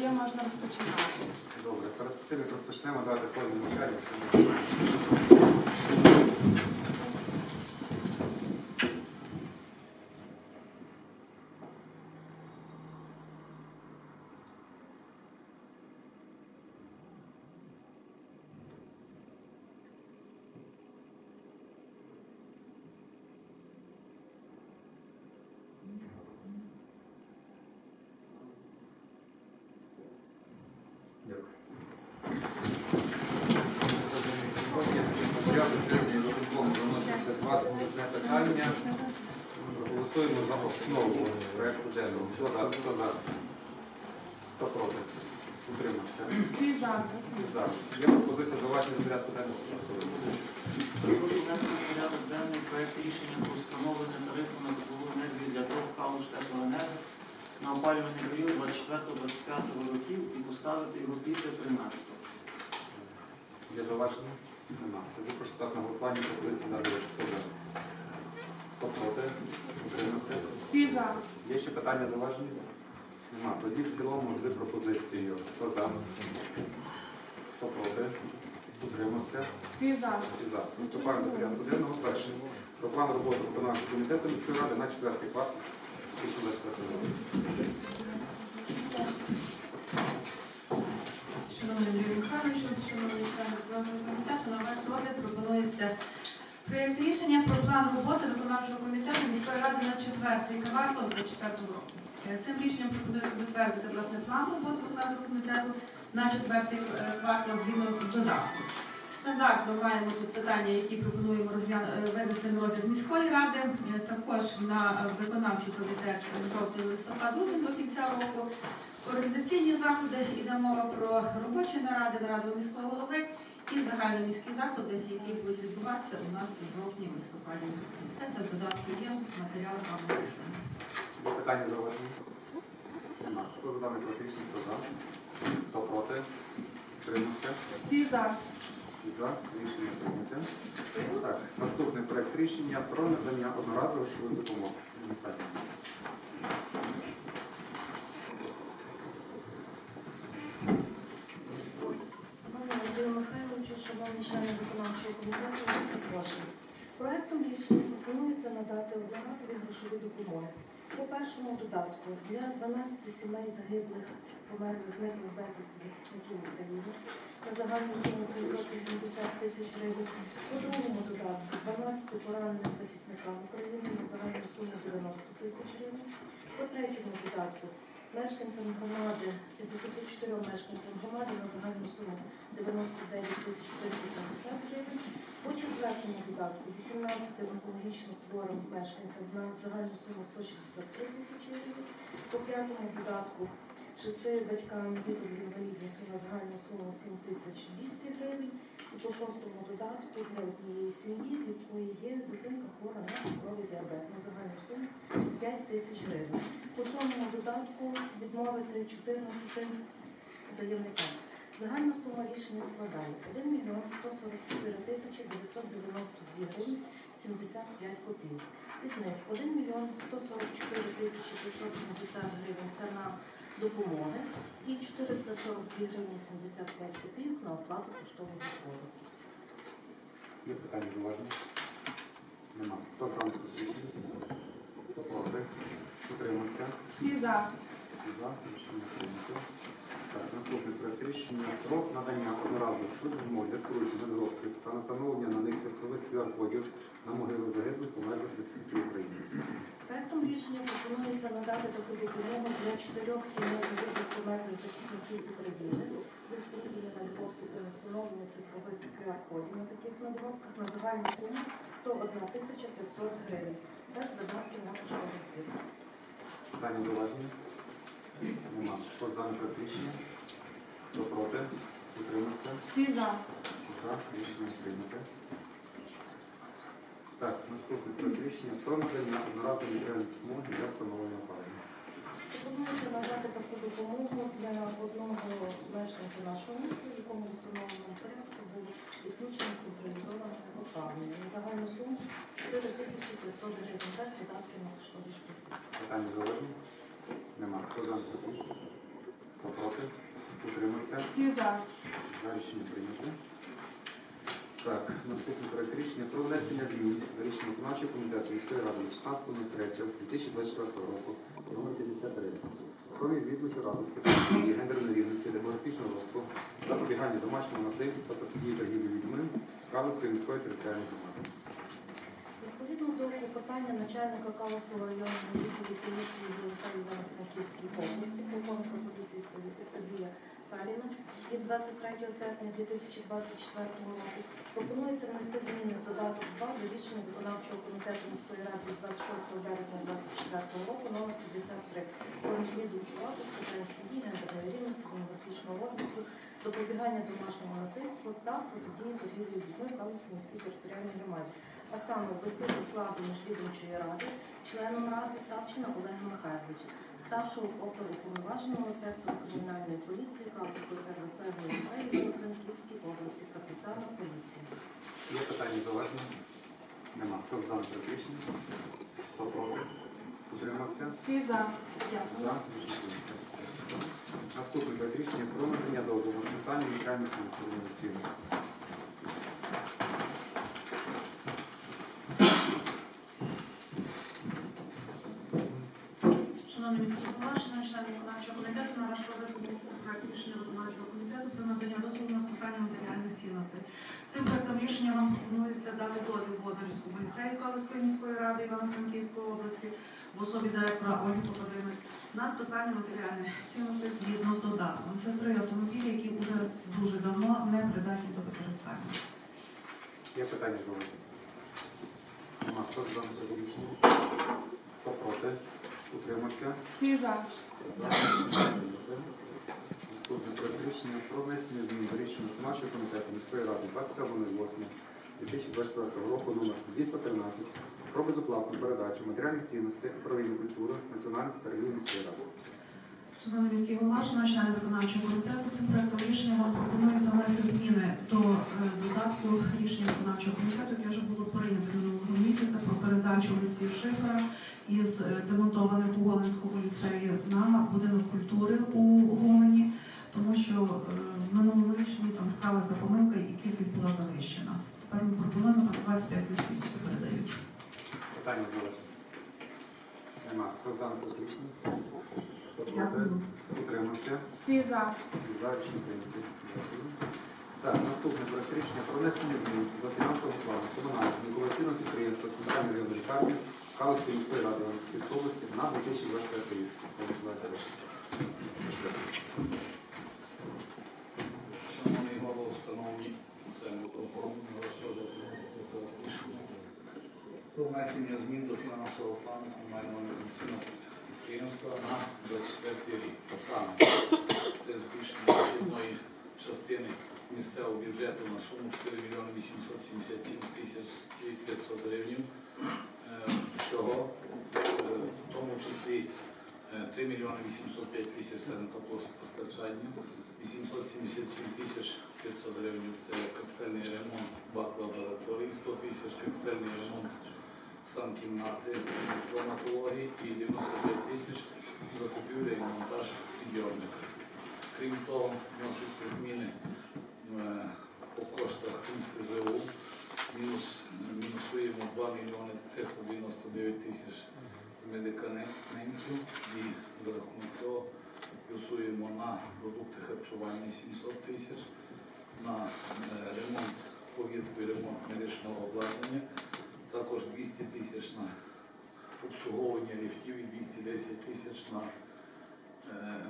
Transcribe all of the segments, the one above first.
є, можна розпочинати. Добре, перед тим як розпочнемо, давайте кожному чаю. Дякую. Сьогодні порядок денний виконкому виноситься 21 питання. Проголосуємо за основу проекту денного. Хто за? Хто за? Хто проти? Утримався. Всі за. Всі за. Є пропозиція зауваження порядку денного. Прошу внести в порядок денний проект рішення про встановлення тарифу на теплову енергію для ТОВ «Калуш Теплоенерго» на опалювальний період 24-25 років і поставити його після 13-го. Є зауваження? Нема. Тоді прошу стати на голосування пропозиції дати. Хто за? Хто проти? Утримався. Всі за. Є ще питання зауваження? Нема. Тоді в цілому з пропозицією. Хто за? Хто проти? Утримався. Всі за. І за. Приступаємо до порядку денного. Перше. Про план роботи виконавчого комітету міської ради на четвертий квартал 2024 року. Шановний Андрій Михайлович, шановні члени виконавчого комітету, на ваш розгляд пропонується проєкт рішення про план роботи виконавчого комітету міської ради на четвертий квартал 2024 року. Е, Цим рішенням пропонується затвердити власне план роботи виконавчого комітету на четвертий е, квартал згідно з додатком. Стандартно маємо тут питання, які пропонуємо е, вивести на розгляд міської ради, також на виконавчий комітет жовтий листопад грудень до кінця року. Організаційні заходи йде мова про робочі наради, нараду міського голови і загальноміські заходи, які будуть відбуватися у нас у жовтні листопаді. Все це в додатку є в матеріалах вам написано. Є питання зауваження? Хто за даний рішення? Хто за? Хто проти? Утримався. Всі за. Всі за. Рішення прийняте. Так, наступний проект рішення про надання одноразової швидкої допомоги. Пане Андрію Михайловичу, шановні члени виконавчого комітету, запрошую. Проектом рішення пропонується надати одноразові грошові допомоги. По першому додатку для 12 сімей загиблих, померлих, зниклих безвісти захисників України на загальну суму 780 тисяч гривень. По другому додатку 12 пораненим захисникам України на загальну суму 90 тисяч гривень. По третьому додатку мешканцям громади, 54 мешканцям громади на загальну суму 99 тисяч 370 гривень. По четвертому додатку 18 онкологічно хворим мешканцям на загальну суму 163 тисячі гривень. По п'ятому додатку шести батькам діток з інвалідністю на загальну суму 7 тисяч 200 гривень. По шостому додатку для однієї сім'ї, в якої є дитинка хвора на цукровий діабет на загальну суму 5 тисяч гривень. По сьомому додатку відмовити 14 заявникам. Загальна сума рішення складає 1 мільйон 144 тисячі 992 гривень 75 копійок. Із них 1 мільйон 144 тисячі 570 гривень це на допомоги і 442 гривні 75 копійок на оплату поштового збору. Є питання зауваження? Нема. Хто за? Хто проти? Утримався. Всі за. Всі за. Рішення прийнято. Так, наступний проект рішення про надання одноразових швидких допомоги для скорочення надгробків та настановлення на них цифрових QR-кодів на могили загиблих померлих захисників України. Надати таку допомогу для чотирьох сімей загиблих померлих захисників України без поділення надгробків встановлення цифрових QR-кодів на таких надгробках на загальну суму 101 тисяча 500 гривень без видатків на поштовий збір. Питання зауваження? Нема. Хто за даний рішення? Хто проти? Утримався. Всі за. За рішення прийнято. Так, наступне проект рішення про надання одноразової допомоги для встановлення опалення. Пропонується надати таку допомогу для одного мешканця нашого міста, в якому встановленому порядку було відключено централізоване опалення. На загальну суму 4 тисячі 500 гривень без видатків на збір. Питання зауваження? Нема. Хто за? Хто проти? Утримався? Всі за. За рішення прийнято. Так, наступний проект рішення про внесення змін до рішення виконавчого комітету міської ради від 16.03.2024 року номер 53 про відвідну раду з питань гендерної рівності, демографічного розвитку, запобігання домашнього насильства та протидії торгівлі людьми Калицької міської територіальної громади. Відповідно до клопотання начальника Калуського районного відділу поліції Івано-Франківській області, полковника поліції Сергія- Сергія від 23 серпня 2024 року. Пропонується внести зміни додаток 2 до рішення виконавчого комітету міської ради від 26 березня 2024 року номер 53 про з питань сім'ї, гендерної рівності, демографічного розвитку, запобігання домашньому насильству та протидії торгівлі людьми Калуській міській територіальній громаді а саме ввести складу міжвідомчої ради членом ради Савчина Олега Михайловича, старшого оперуповноваженого сектору кримінальної поліції Калицької РВП ГУНП Івано-Франківській області, капітана поліції. Є питання зауваження? Нема. Хто за рішення? Хто проти? Утримався? Всі за. Дякую. За проект рішення про надання дозволу на списання матеріальних фінансових оцінок. Шановні міські члени виконавчого комітету, на ваш розгляд вноситься проект рішення виконавчого комітету про надання дозволу на списання матеріальних цінностей. Цим проектом рішення вам пропонується дати дозвіл Водорівському ліцею Калицької міської ради Івано-Франківської області в особі директора Ольги Попадинець на списання матеріальних цінностей згідно з додатком. Це три автомобілі, які вже дуже давно не придатні до використання. Є питання? Нема. Хто за рішення? Хто проти? Утримався? Всі за. Наступне проект рішення про внесення змін до рішення виконавчого комітету міської ради 27.08.2024 року номер 213 про безоплатну передачу матеріальних цінностей управління культури, національності та релігії міської ради. Шановний міський голова, шановні члени виконавчого комітету, цим проектом рішення вам пропонується внести зміни до е, додатку рішення виконавчого комітету, яке вже було прийнято минулого місяця про передачу листів шифера із е, демонтованих у Голенському ліцеї на будинок культури у Гомені, тому що е, в минулому рішенні там вкралася помилка і кількість була завищена. Тепер ми пропонуємо там 25 листів, які передають. Питання зауваження? Нема. Хто за дане рішення? Хто проти? Дякую. Утримався? Всі за. За рішення прийнято. Дякую. Так, наступне проект рішення про внесення змін до фінансового плану комунального інноваційного підприємства Центральної районної лікарні Калицької міської ради Івано-Франківської області на 2025 рік. Шановний внесення змін до фінансового плану комунального інвестиційного підприємства на 24 рік. Саме це збільшення частини місцевого бюджету на суму 4 мільйони 877 тисяч 500 гривень. Е, Всього, е, в тому числі е, 3 мільйони 805 тисяч санепостачання, 877 тисяч 500 гривень це капітальний ремонт бак лабораторії, 100 тисяч капітальний ремонт санкімнати травматології і 95 тисяч закупівля і монтаж підйомника. Крім того, вносяться зміни е, по коштах НСЗУ. Мінус, мінусуємо 2 мільйони 399 тисяч медикаментів і за рахунок того плюсуємо на продукти харчування 700 тисяч, на е, ремонт, повірку і ремонт медичного обладнання, також 200 тисяч на обслуговування ліфтів і 210 тисяч на е,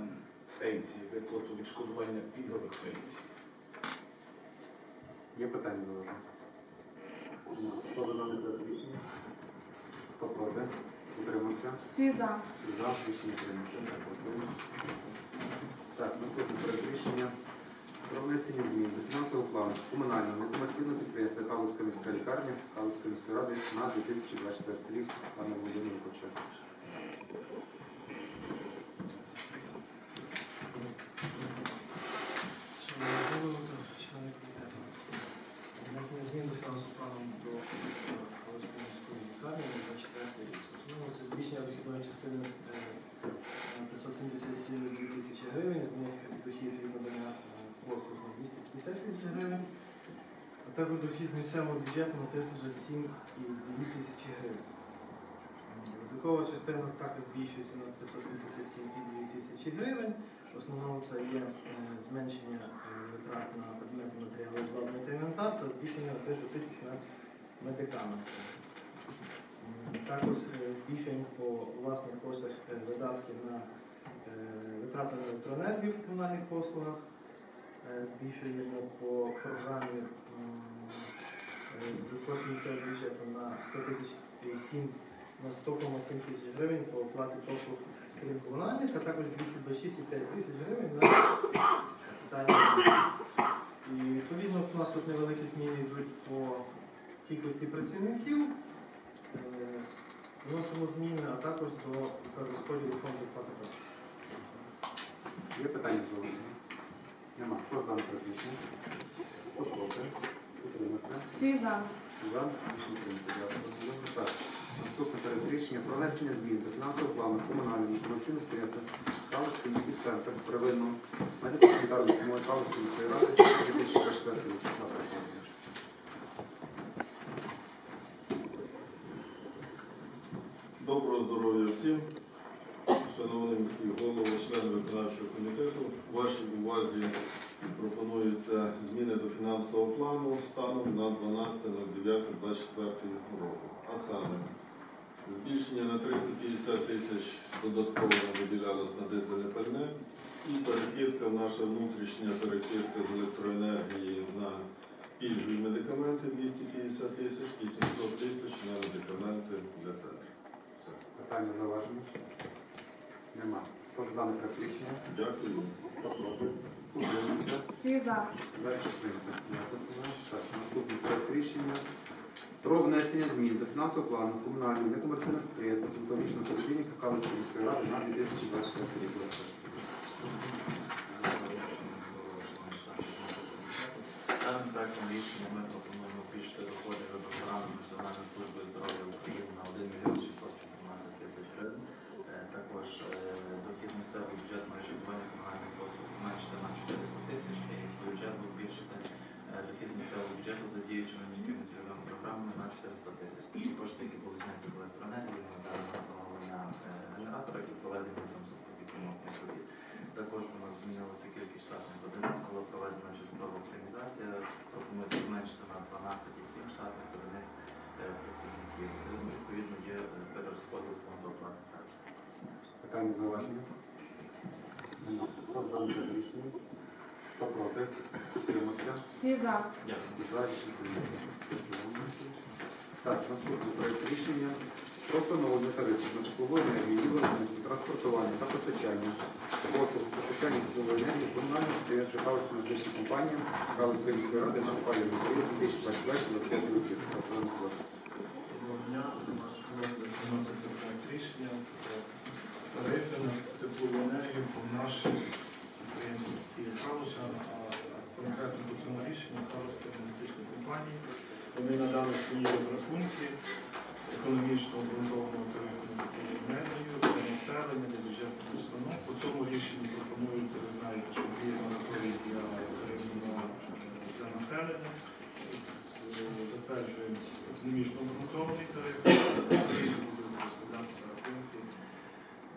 пенсії, виплату відшкодування пільгових пенсій. Є питання зауваження? Нема. Хто за дане проект рішення? Хто проти? Утримався? Всі за. За рішення прийнято. Дякую. Так, наступне проект рішення про внесення змін до фінансового плану комунального некомерційного підприємства Калицька міська лікарня Калицької міської ради на 2024 рік. Пане Володимире, почати. дохід від надання послуг на 250 тисяч гривень, а також дохід з місцевого бюджету на 37 і 2 тисячі гривень. Е, Додаткова частина також збільшується на 307 і 2 тисячі гривень. В основному це є е, зменшення е, витрат на предмети матеріалу обладнання та інвентар та збільшення на 300 тисяч на медикаменти. Також збільшення по власних коштах видатків на витрати на електроенергію в комунальних послугах. Е, Збільшуємо по програмі е, з коштів місцевого бюджету на 100 тисяч і 7 на 100,7 тисяч гривень по оплаті послуг крім комунальних, а також 226,5 тисяч гривень на капітальні. І відповідно у нас тут невеликі зміни йдуть по кількості працівників. Е, Вносимо зміни, а також до розподілу фонду плати праці. Є питання зауваження? Нема. Хто проект рішення? Хто проти? Утримався. Всі за. За. Рішення прийнято. Дякую. Так. Наступне проект рішення про внесення змін до фінансового плану комунального інформаційного підприємства Калицький міський центр первинного медико-санітарної допомоги Калицької міської ради 2024 рік. Будь ласка, пане Ігор. Доброго здоров'я всім, шановний міський голова, члени виконавчого комітету. Вашій увазі пропонуються зміни до фінансового плану станом на 12.09.24 року. А саме збільшення на 350 тисяч додатково виділялось на дизельне пальне і перекидка, наша внутрішня перекидка з електроенергії на пільгові медикаменти 250 тисяч і 700 тисяч на медикаменти для центру. Все. Питання зауваження? Нема. Хто за дане проект рішення? Дякую. Утримався. Всі за. Далі прийнято. Дякую, Так, наступний проект рішення про внесення змін до фінансового плану комунального некомерційного підприємства стоматологічного поліклініка Калицької міської ради на 2024 рік. Даним проектом рішення ми пропонуємо збільшити доходи за докторами Національної служби здоров'я України на 1 мільйон 614 тисяч гривень. Е, Також е, дохід місцевого бюджету на відшкодування комунальних послуг зменшити на 400 тисяч і в свою чергу збільшити е, дохід з місцевого бюджету за діючими міськими цільовими програмами на 400 тисяч. Це ті кошти, які були зняті з електроенергії, ми зараз на встановлення е, генератора і проведення там супровідних робіт. Також у нас змінилася кількість штатних одиниць, була проведена часткова оптимізація. Пропонується зменшити на 12,7 штатних одиниць е, працівників. Ну, Відповідно, є е, перерозподіл фонду оплати праці. Питання зауваження? Рішення? Хто проти? Утримався. Всі за. Дякую. За рішення прийнято. Так, наступний проект рішення про встановлення тарифів на теплову енергію, виробництво, транспортування та постачання послуг з постачання теплової енергії комунального підприємства Галицької медичної компанії Галицької міської ради на опалювальний період 2024 років. Доброго дня. Наш розгляд вноситься проект рішення про тарифи на теплову енергію по нашим підприємствам Калуша, а конкретно по цьому рішенню Калуської енергетичної компанії. Вони надали свої розрахунки економічно обґрунтованого тарифу для населення, для бюджетних установ. По цьому рішенню пропонується, ви знаєте, що діє мораторій для для населення. Е, Затверджуємо економічно обґрунтований який будуть розглядатися рахунки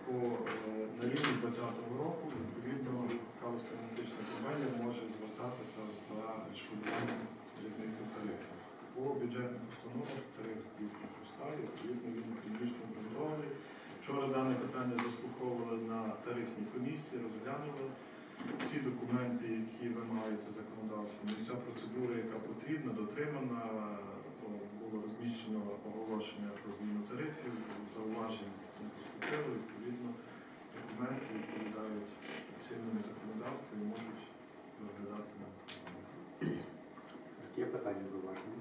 по е, на рівні 2020 року. Відповідно, Калузька енергетична компанія може звертатися за відшкодуванням різниці тарифів. По бюджетних установах тариф дійсно зростає, відповідно він економічно обґрунтований. Вчора дане питання заслуховували на тарифній комісії, розглянули всі які вимагаються законодавством, і вся процедура, яка потрібна, дотримана. Було розміщено оголошення про зміну тарифів, зауважень не відповідно, документи відповідають чинному законодавству і можуть розглядатися на. Є питання зауваження?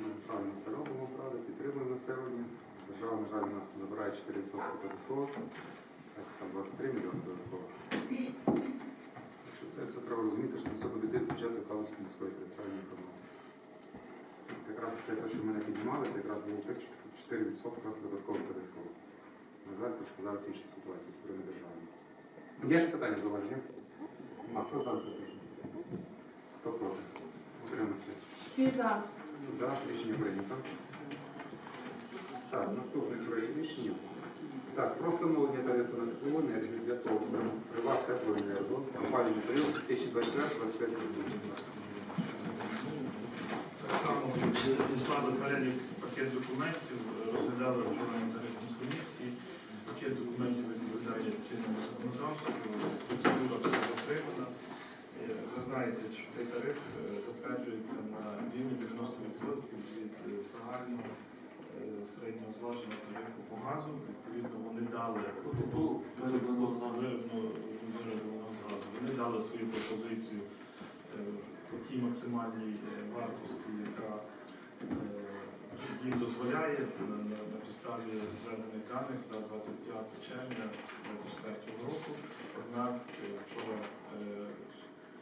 Ми правильно все робимо, правда, підтримуємо населення. Держава, на жаль, у нас забирає 4% додатково, а це там 23 мільйони додатково. Це треба розуміти, що це буде йти з бюджету Калицької міської територіальної громади. Якраз все те, що ми не піднімали, це якраз було тих 4% додатково тарифу. На жаль, трошки зараз інша ситуація з сторони держави. Є ще питання зауваження? Нема. Хто за? Хто проти? Утримався. Всі за. За рішення прийнято. Так, наступний проект рішення. Так, про встановлення тарифу на теплову енергію для ТОВ «Приват Теплоенерго» опалювальний період 2024-2025 років. Так само відіслали перелік пакет документів, розглядали вчора на тарифній комісії. Пакет документів відповідає чинному законодавству, процедура все дотримана. Е, Ви знаєте, що цей тариф е, затверджується на рівні 90% від е, загального середнього зваженого тарифу по газу. Відповідно, вони дали виробленого газу. Вони дали свою пропозицію е, по тій максимальній е, вартості, яка е, їм дозволяє на, підставі зведених даних за 25 червня 2024 року. Однак вчора,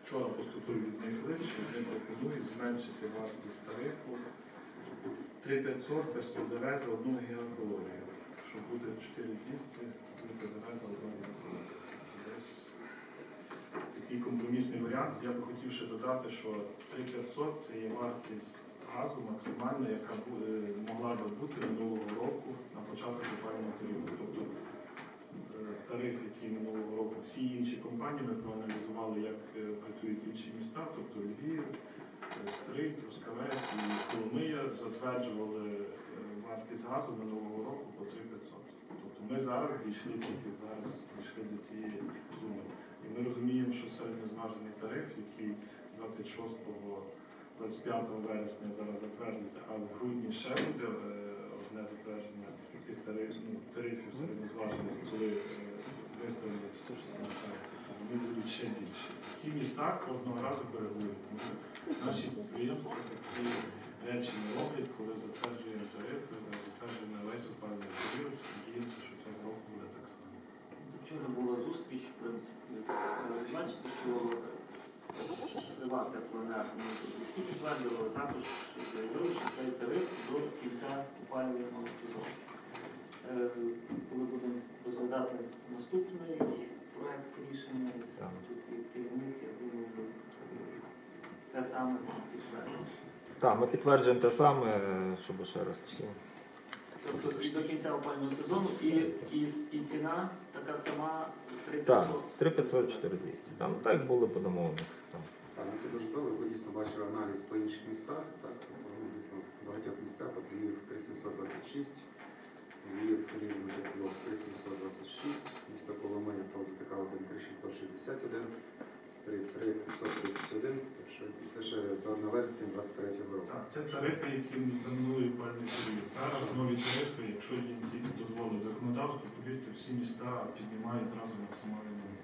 вчора поступив від них лист, що вони пропонують зменшити вартість тарифу 3500 без ПДВ за одну гігакалорію, що буде 4200 з за. Десь такий компромісний варіант. Я би хотів ще додати, що 3500 це є вартість газу максимальна, яка могла би бути минулого року на початку опалювального періоду. Тобто е, тариф, який минулого року всі інші компанії ми проаналізували, як е, працюють інші міста, тобто Львів, е, Стрий, Трускавець і Коломия затверджували е, вартість газу минулого року по 3500. Тобто ми зараз дійшли тільки зараз дійшли до цієї суми. І ми розуміємо, що середньозважений тариф, який 26 25 вересня зараз затвердити, а в грудні ще буде е, одне затвердження цих тарифів, ну, тарифів середньозважених, коли е, виставлять на сайті, вони будуть ще більші. Ці міста кожного разу що Наші підприємства такі речі не роблять, коли затверджуємо тарифи, на весь опалювальний період, надіємося, що цього року буде так само. Вчора була зустріч, в принципі. Е, Бачите, що приват теплоенерго міські підтвердили, але також заявили, що цей тариф до кінця опалювального сезону. Е, Коли будемо розглядати наступний проект рішення, тут є керівник, я думаю, те саме підтвердить. Так, ми підтверджуємо те саме, е, щоб ще раз. Тобто і до кінця опалювального сезону і, і, і ціна така сама 30 Так, 3500, 4200. Там ну, так були по домовленості. Там. Так, ну це дуже добре. Ви дійсно бачили аналіз по інших містах. Так, ну, дійсно в багатьох місцях, от Львів 3726, Львів рівно 3726, місто Коломия ТК 1 3661, Стрий 3531, так що це ще за версія 23 року. Так, це тарифи, які за минулий опалювальний період. Зараз нові тарифи, якщо їм тільки дозволить законодавство, повірте, всі міста піднімають зразу максимальну норму.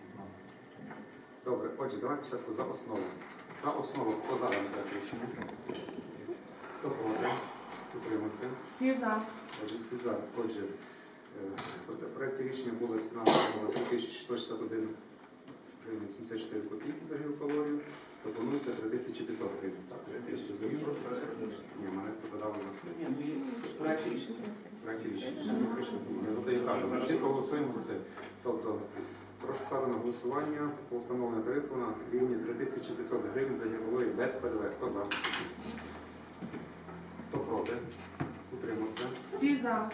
Добре, отже, давайте спочатку за основу. За основу хто за проект рішення? Хто проти? Утримався? Всі за. Отже, всі за. Отже, е, рішення була ціна становила 3661 74 копійки за гігакалорію. Пропонується 3500 гривень. Так, 3000 за гігакалорію. Ні, мене подали на це. Ні, ну є проект рішення. Проект рішення. Я задаю кажу, ми чітко голосуємо за це. Тобто, прошу ставити на голосування по встановленню тарифу на рівні 3500 гривень за гігакалорію без ПДВ. Хто за? Хто проти? Утримався. Всі за.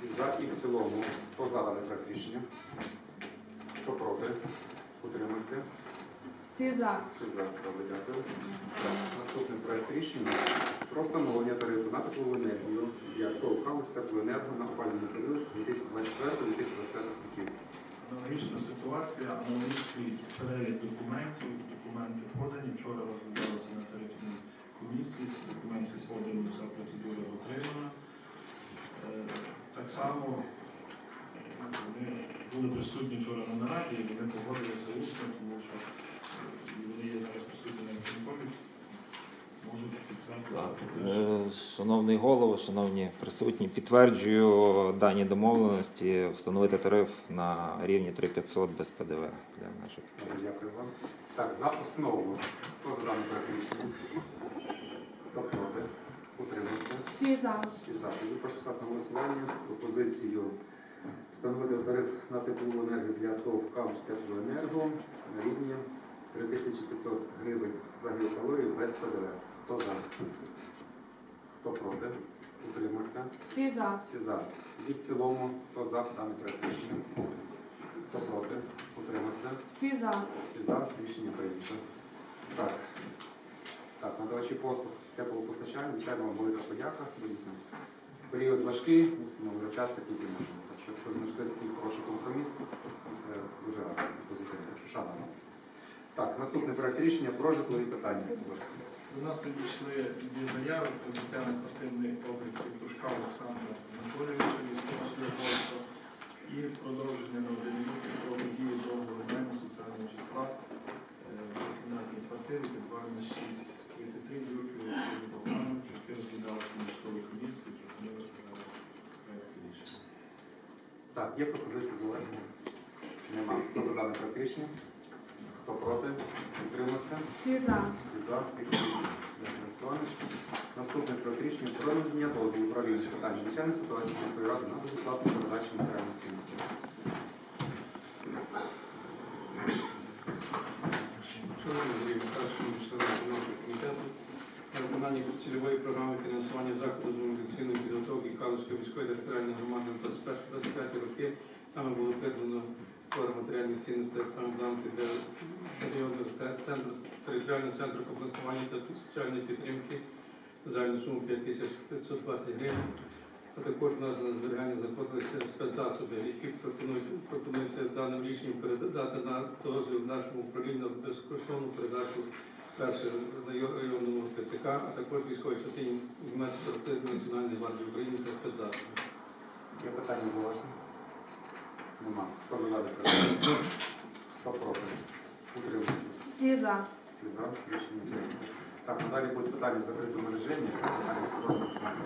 Всі За і в цілому. Хто за дане проект рішення? Хто проти? Утримався. Всі за. Всі за. Добре, дякую. Так, Наступний проект рішення про встановлення тарифу на теплову енергію для ТОВ «Галузь теплоенерго на опалювальний період 2024-2025 років. Аналогічна ситуація, аналогічний перелік документів, документи подані. Вчора розглядалися на тарифній комісії, документи подані, вся процедура дотримана. Е, Так само е, вони були присутні вчора на нараді, і вони погодилися усно, тому що вони є зараз присутні на виконкомі, можуть підтвердити. Е, Шановний голово, шановні присутні, підтверджую дані домовленості встановити тариф на рівні 3500 без ПДВ для наших. Дякую вам. Так, за основу. Хто за даний проект рішення? Хто проти? Утримався. Всі за. Всі за. Тоді прошу ставити на голосування пропозицію встановити тариф на теплову енергію для ТОВ «Калуш Теплоенерго на рівні 3500 гривень за гігакалорію без ПДВ. Хто за? Хто проти? Утримався. Всі за. Всі за. І в цілому, хто за даний проект рішення? Хто проти? Утримався. Всі за. Всі за. Рішення прийнято. Так. Так, надавачі послуг теплопостачання, звичайно, вам велика подяка. дійсно Період важкий, мусимо вивчатися тільки можемо. Так що, якщо знайшли такий хороший компроміс, то це дуже позитивно. Шана вам. Так, наступний проект рішення про житлові питання. До нас надійшли дві заяви про на квартирний облік Петушка Олександра Анатолійовича, військовослужбовця, і продовження на один рік строку дії договору найму соціального житла е, в кімнатній квартирі під 2 на 6 33 Юрків Олексію Богдану, частину кидалася міської комісії, пропонується зараз проект рішення. Так, є пропозиції зауваження? Нема. Хто за дане проект рішення? Проти? Утримався? Всі за. Всі за. Олександрович. Наступний проект рішення про надання дозволу управління з питань надзвичайної ситуації міської ради на безоплатну передачу матеріальних цінностей. Виконання цільової програми фінансування заходу з мобілізаційної підготовки Калузької міської територіальної громади на 21-25 роки нами було придбано твори матеріальних цінностей саме банки для районного центру територіального центру комплектування та соціальної підтримки загальну суму 5520 гривень. А також у нас на зберігання знаходилися спецзасоби, які пропонується даним рішенням передати на дозвіл нашому управлінню на безкоштовну передачу перше районному ТЦК, а також військовій частині 1243 Національної гвардії України це спецзасоби. Є питання зауваження? Нема. Хто за дане питання? Хто проти? Утримався. Всі за. Всі за. Рішення. Так, надалі будуть питання в закритому режимі. Це питання.